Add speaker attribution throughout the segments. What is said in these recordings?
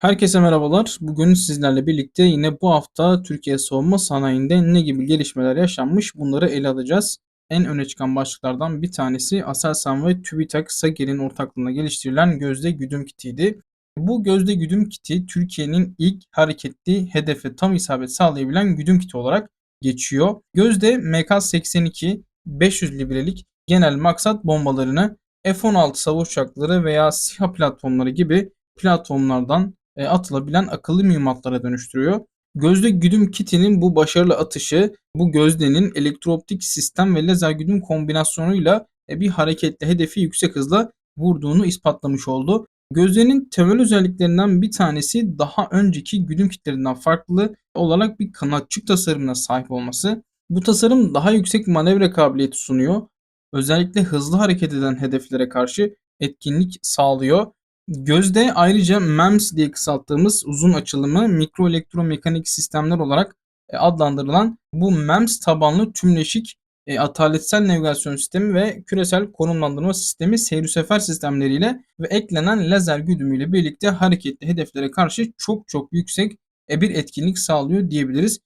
Speaker 1: Herkese merhabalar. Bugün sizlerle birlikte yine bu hafta Türkiye savunma sanayinde ne gibi gelişmeler yaşanmış bunları ele alacağız. En öne çıkan başlıklardan bir tanesi Aselsan ve TÜBİTAK Sager'in ortaklığında geliştirilen gözde güdüm kitiydi. Bu gözde güdüm kiti Türkiye'nin ilk hareketli hedefe tam isabet sağlayabilen güdüm kiti olarak geçiyor. Gözde MK-82 500 librelik genel maksat bombalarını F-16 savaş uçakları veya SİHA platformları gibi platformlardan e, atılabilen akıllı mühimmatlara dönüştürüyor. Gözde güdüm kitinin bu başarılı atışı bu gözdenin elektrooptik sistem ve lazer güdüm kombinasyonuyla e, bir hareketli hedefi yüksek hızla vurduğunu ispatlamış oldu. Gözdenin temel özelliklerinden bir tanesi daha önceki güdüm kitlerinden farklı olarak bir kanatçık tasarımına sahip olması. Bu tasarım daha yüksek manevra kabiliyeti sunuyor. Özellikle hızlı hareket eden hedeflere karşı etkinlik sağlıyor Gözde ayrıca MEMS diye kısalttığımız uzun açılımı mikro elektromekanik sistemler olarak e, adlandırılan bu MEMS tabanlı tümleşik e, ataletsel navigasyon sistemi ve küresel konumlandırma sistemi seyir sefer sistemleriyle ve eklenen lazer güdümüyle birlikte hareketli hedeflere karşı çok çok yüksek e, bir etkinlik sağlıyor diyebiliriz.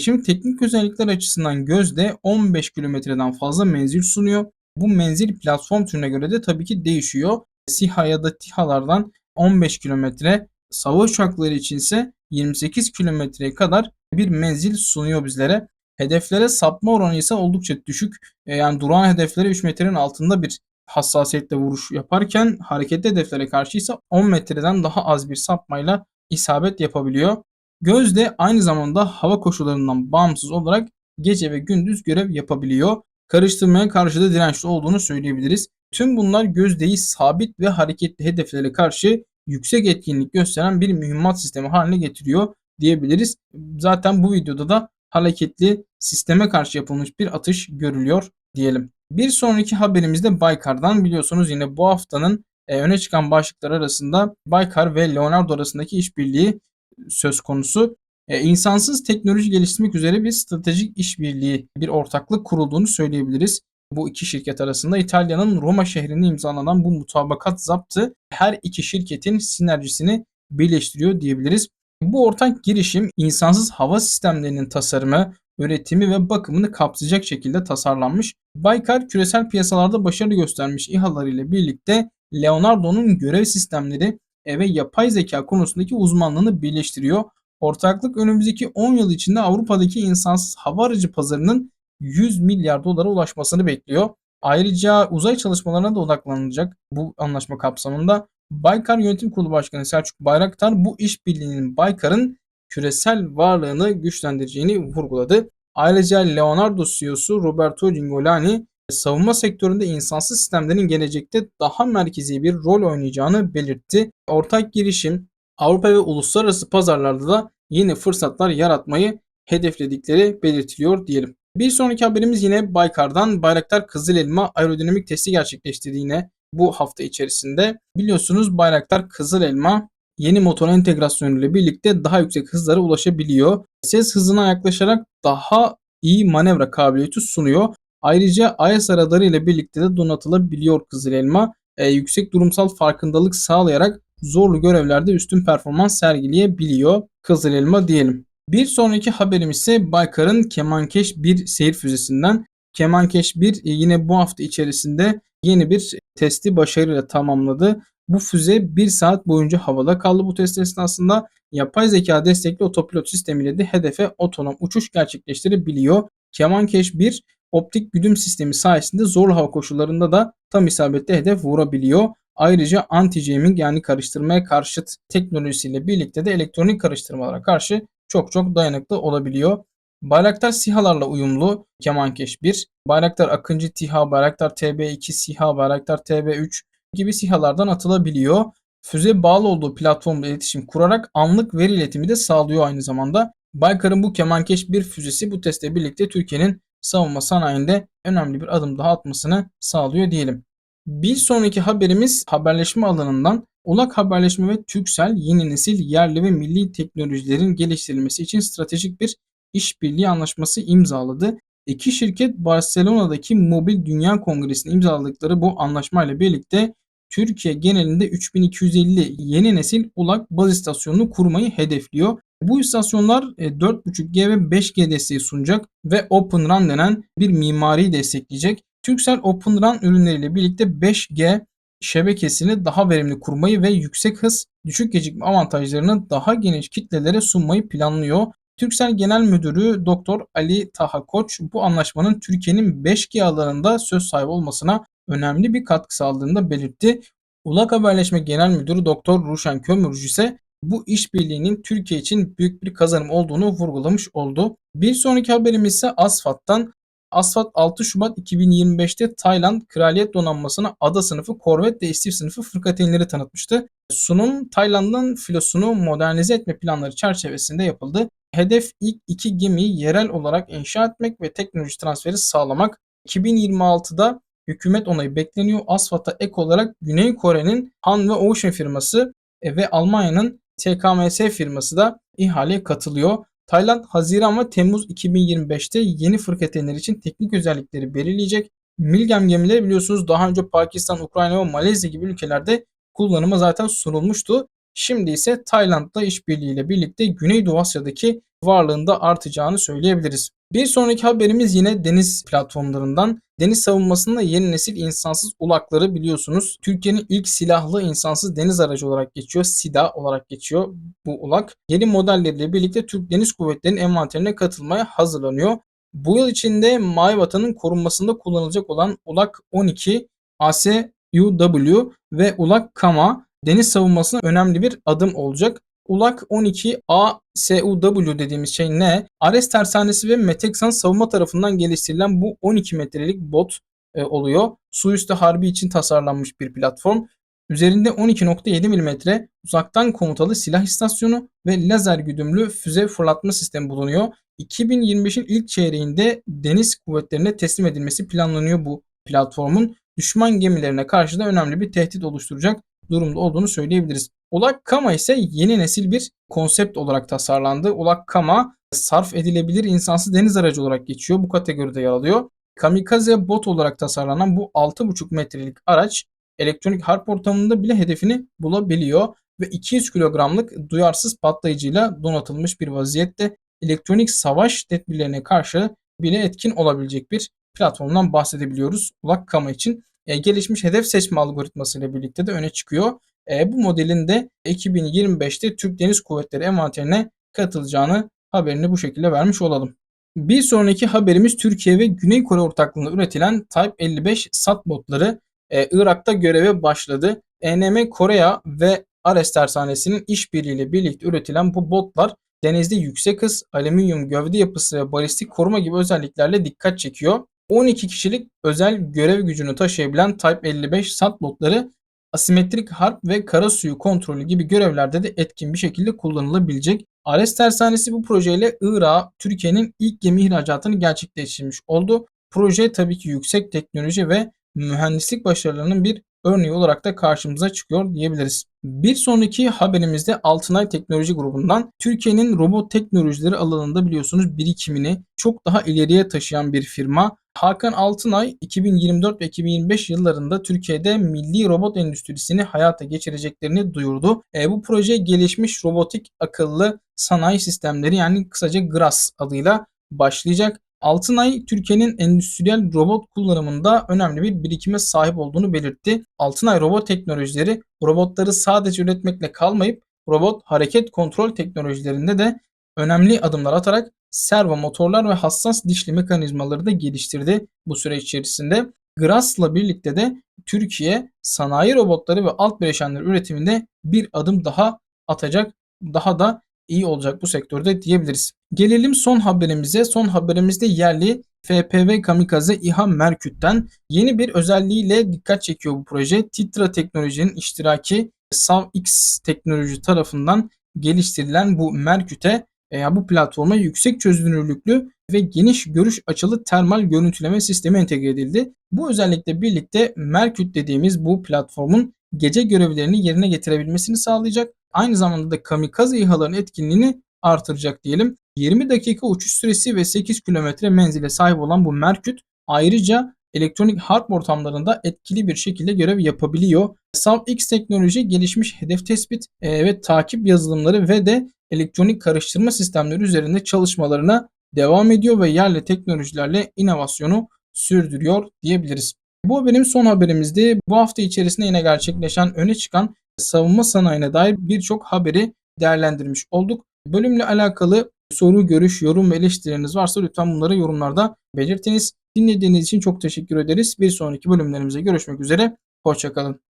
Speaker 1: Şimdi teknik özellikler açısından gözde 15 kilometreden fazla menzil sunuyor. Bu menzil platform türüne göre de tabii ki değişiyor. SİHA ya da TİHA'lardan 15 kilometre, savaş uçakları için ise 28 kilometreye kadar bir menzil sunuyor bizlere. Hedeflere sapma oranı ise oldukça düşük. E, yani duran hedeflere 3 metrenin altında bir hassasiyetle vuruş yaparken hareketli hedeflere karşı ise 10 metreden daha az bir sapmayla isabet yapabiliyor. Göz de aynı zamanda hava koşullarından bağımsız olarak gece ve gündüz görev yapabiliyor. Karıştırmaya karşı da dirençli olduğunu söyleyebiliriz. Tüm bunlar gözdeyi sabit ve hareketli hedeflere karşı yüksek etkinlik gösteren bir mühimmat sistemi haline getiriyor diyebiliriz. Zaten bu videoda da hareketli sisteme karşı yapılmış bir atış görülüyor diyelim. Bir sonraki haberimizde Baykar'dan biliyorsunuz yine bu haftanın e, öne çıkan başlıklar arasında Baykar ve Leonardo arasındaki işbirliği söz konusu. E, insansız teknoloji geliştirmek üzere bir stratejik işbirliği, bir ortaklık kurulduğunu söyleyebiliriz bu iki şirket arasında İtalya'nın Roma şehrinde imzalanan bu mutabakat zaptı her iki şirketin sinerjisini birleştiriyor diyebiliriz. Bu ortak girişim insansız hava sistemlerinin tasarımı, üretimi ve bakımını kapsayacak şekilde tasarlanmış. Baykar küresel piyasalarda başarı göstermiş İHA'lar ile birlikte Leonardo'nun görev sistemleri ve yapay zeka konusundaki uzmanlığını birleştiriyor. Ortaklık önümüzdeki 10 yıl içinde Avrupa'daki insansız hava aracı pazarının 100 milyar dolara ulaşmasını bekliyor. Ayrıca uzay çalışmalarına da odaklanılacak bu anlaşma kapsamında. Baykar Yönetim Kurulu Başkanı Selçuk Bayraktar bu işbirliğinin Baykar'ın küresel varlığını güçlendireceğini vurguladı. Ayrıca Leonardo CEO'su Roberto Gingolani savunma sektöründe insansız sistemlerin gelecekte daha merkezi bir rol oynayacağını belirtti. Ortak girişim Avrupa ve uluslararası pazarlarda da yeni fırsatlar yaratmayı hedefledikleri belirtiliyor diyelim. Bir sonraki haberimiz yine Baykar'dan Bayraktar Kızıl Elma aerodinamik testi gerçekleştirdi yine bu hafta içerisinde. Biliyorsunuz Bayraktar Kızıl Elma yeni motor entegrasyonu ile birlikte daha yüksek hızlara ulaşabiliyor. Ses hızına yaklaşarak daha iyi manevra kabiliyeti sunuyor. Ayrıca IS radarı ile birlikte de donatılabiliyor Kızıl Elma. E, yüksek durumsal farkındalık sağlayarak zorlu görevlerde üstün performans sergileyebiliyor Kızıl Elma diyelim. Bir sonraki haberimiz ise Baykar'ın Kemankeş 1 seyir füzesinden. Kemankeş 1 e, yine bu hafta içerisinde yeni bir testi başarıyla tamamladı. Bu füze 1 saat boyunca havada kaldı bu test esnasında. Yapay zeka destekli otopilot sistemiyle de hedefe otonom uçuş gerçekleştirebiliyor. Kemankeş 1 optik güdüm sistemi sayesinde zor hava koşullarında da tam isabetli hedef vurabiliyor. Ayrıca anti-jamming yani karıştırmaya karşıt teknolojisiyle birlikte de elektronik karıştırmalara karşı çok çok dayanıklı olabiliyor. Bayraktar SİHA'larla uyumlu Kemankeş 1, Bayraktar Akıncı TİHA, Bayraktar TB2 SİHA, Bayraktar TB3 gibi SİHA'lardan atılabiliyor. Füze bağlı olduğu platformda iletişim kurarak anlık veri iletimi de sağlıyor aynı zamanda. Baykar'ın bu Kemankeş 1 füzesi bu testle birlikte Türkiye'nin savunma sanayinde önemli bir adım daha atmasını sağlıyor diyelim. Bir sonraki haberimiz haberleşme alanından Ulak Haberleşme ve Türksel yeni nesil yerli ve milli teknolojilerin geliştirilmesi için stratejik bir işbirliği anlaşması imzaladı. İki şirket Barcelona'daki Mobil Dünya Kongresi'nde imzaladıkları bu anlaşmayla birlikte Türkiye genelinde 3250 yeni nesil ULAK baz istasyonunu kurmayı hedefliyor. Bu istasyonlar 4.5G ve 5G desteği sunacak ve Open RAN denen bir mimariyi destekleyecek. Turkcell Open RAN ürünleriyle birlikte 5G şebekesini daha verimli kurmayı ve yüksek hız, düşük gecikme avantajlarını daha geniş kitlelere sunmayı planlıyor. Turkcell Genel Müdürü Doktor Ali Taha Koç bu anlaşmanın Türkiye'nin 5G alanında söz sahibi olmasına önemli bir katkı sağladığını da belirtti. Ulak Haberleşme Genel Müdürü Doktor Ruşen Kömürcü ise bu işbirliğinin Türkiye için büyük bir kazanım olduğunu vurgulamış oldu. Bir sonraki haberimiz ise Asfat'tan. Asfat 6 Şubat 2025'te Tayland Kraliyet Donanması'na ada sınıfı korvet ve istif sınıfı fırkateynleri tanıtmıştı. Sunum Tayland'ın filosunu modernize etme planları çerçevesinde yapıldı. Hedef ilk iki gemiyi yerel olarak inşa etmek ve teknoloji transferi sağlamak. 2026'da hükümet onayı bekleniyor. Asfat'a ek olarak Güney Kore'nin Han ve Ocean firması e, ve Almanya'nın TKMS firması da ihaleye katılıyor. Tayland Haziran ve Temmuz 2025'te yeni fırkateynler için teknik özellikleri belirleyecek. Milgem gemileri biliyorsunuz daha önce Pakistan, Ukrayna ve Malezya gibi ülkelerde kullanıma zaten sunulmuştu. Şimdi ise Tayland'la işbirliğiyle birlikte Güneydoğu Asya'daki varlığında artacağını söyleyebiliriz. Bir sonraki haberimiz yine deniz platformlarından. Deniz savunmasında yeni nesil insansız ulakları biliyorsunuz. Türkiye'nin ilk silahlı insansız deniz aracı olarak geçiyor. SIDA olarak geçiyor bu ulak. Yeni modelleriyle birlikte Türk Deniz Kuvvetleri'nin envanterine katılmaya hazırlanıyor. Bu yıl içinde Mavi Vatan'ın korunmasında kullanılacak olan ulak 12 ASUW ve ulak KAMA deniz savunmasına önemli bir adım olacak. ULAK 12 ASUW dediğimiz şey ne? Ares Tersanesi ve Meteksan savunma tarafından geliştirilen bu 12 metrelik bot e, oluyor. Su üstü harbi için tasarlanmış bir platform. Üzerinde 12.7 mm uzaktan komutalı silah istasyonu ve lazer güdümlü füze fırlatma sistemi bulunuyor. 2025'in ilk çeyreğinde deniz kuvvetlerine teslim edilmesi planlanıyor bu platformun. Düşman gemilerine karşı da önemli bir tehdit oluşturacak durumda olduğunu söyleyebiliriz. Ulak Kama ise yeni nesil bir konsept olarak tasarlandı. Ulak Kama sarf edilebilir insansız deniz aracı olarak geçiyor. Bu kategoride yer alıyor. Kamikaze bot olarak tasarlanan bu 6,5 metrelik araç elektronik harp ortamında bile hedefini bulabiliyor ve 200 kilogramlık duyarsız patlayıcıyla donatılmış bir vaziyette elektronik savaş tedbirlerine karşı bile etkin olabilecek bir platformdan bahsedebiliyoruz. Ulak Kama için e, gelişmiş hedef seçme algoritması ile birlikte de öne çıkıyor. E, bu modelin de 2025'te Türk Deniz Kuvvetleri envanterine katılacağını haberini bu şekilde vermiş olalım. Bir sonraki haberimiz Türkiye ve Güney Kore ortaklığında üretilen Type 55 SAT botları e, Irak'ta göreve başladı. ENM Korea ve Ares Tersanesi'nin işbirliğiyle birlikte üretilen bu botlar denizde yüksek hız, alüminyum gövde yapısı ve balistik koruma gibi özelliklerle dikkat çekiyor. 12 kişilik özel görev gücünü taşıyabilen Type 55 SAT botları asimetrik harp ve kara suyu kontrolü gibi görevlerde de etkin bir şekilde kullanılabilecek. Ares Tersanesi bu projeyle Irak'a Türkiye'nin ilk gemi ihracatını gerçekleştirmiş oldu. Proje tabii ki yüksek teknoloji ve mühendislik başarılarının bir örneği olarak da karşımıza çıkıyor diyebiliriz. Bir sonraki haberimizde Altınay Teknoloji Grubu'ndan Türkiye'nin robot teknolojileri alanında biliyorsunuz birikimini çok daha ileriye taşıyan bir firma. Hakan Altınay 2024 ve 2025 yıllarında Türkiye'de milli robot endüstrisini hayata geçireceklerini duyurdu. E, bu proje gelişmiş robotik akıllı sanayi sistemleri yani kısaca GRAS adıyla başlayacak. Altınay Türkiye'nin endüstriyel robot kullanımında önemli bir birikime sahip olduğunu belirtti. Altınay Robot Teknolojileri robotları sadece üretmekle kalmayıp robot hareket kontrol teknolojilerinde de önemli adımlar atarak servo motorlar ve hassas dişli mekanizmaları da geliştirdi bu süre içerisinde. Gras'la birlikte de Türkiye sanayi robotları ve alt bileşenler üretiminde bir adım daha atacak. Daha da iyi olacak bu sektörde diyebiliriz. Gelelim son haberimize. Son haberimizde yerli FPV Kamikaze İHA Merküt'ten yeni bir özelliğiyle dikkat çekiyor bu proje. Titra Teknoloji'nin iştiraki SavX teknoloji tarafından geliştirilen bu Merküt'e veya bu platforma yüksek çözünürlüklü ve geniş görüş açılı termal görüntüleme sistemi entegre edildi. Bu özellikle birlikte Merküt dediğimiz bu platformun gece görevlerini yerine getirebilmesini sağlayacak. Aynı zamanda da kamikaze İHA'ların etkinliğini artıracak diyelim. 20 dakika uçuş süresi ve 8 kilometre menzile sahip olan bu Merküt ayrıca elektronik harp ortamlarında etkili bir şekilde görev yapabiliyor. SAV-X teknoloji gelişmiş hedef tespit e, ve takip yazılımları ve de elektronik karıştırma sistemleri üzerinde çalışmalarına devam ediyor ve yerli teknolojilerle inovasyonu sürdürüyor diyebiliriz. Bu benim son haberimizdi. Bu hafta içerisinde yine gerçekleşen öne çıkan savunma sanayine dair birçok haberi değerlendirmiş olduk. Bölümle alakalı soru, görüş, yorum ve eleştirileriniz varsa lütfen bunları yorumlarda belirtiniz. Dinlediğiniz için çok teşekkür ederiz. Bir sonraki bölümlerimize görüşmek üzere. Hoşçakalın.